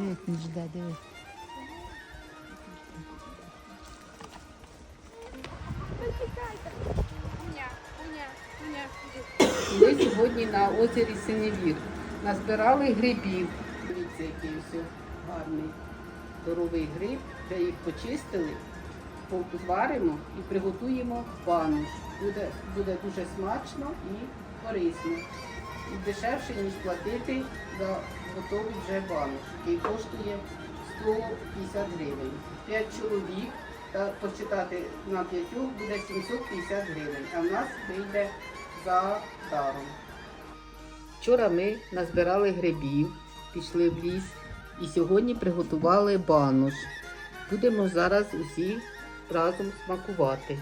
Як він диви. Ми сьогодні на озері Синевір. Назбирали грибів. Дивіться, який ось гарний здоровий гриб. Вже їх почистили, по- зваримо і приготуємо бануш. Буде, буде дуже смачно і корисно. Дешевше, ніж платити за готовий вже бануш, який коштує 150 гривень. 5 чоловік та посчитати на п'ятьох буде 750 гривень, а в нас вийде за даром. Вчора ми назбирали грибів, пішли в ліс і сьогодні приготували бануш. Будемо зараз усі разом смакувати.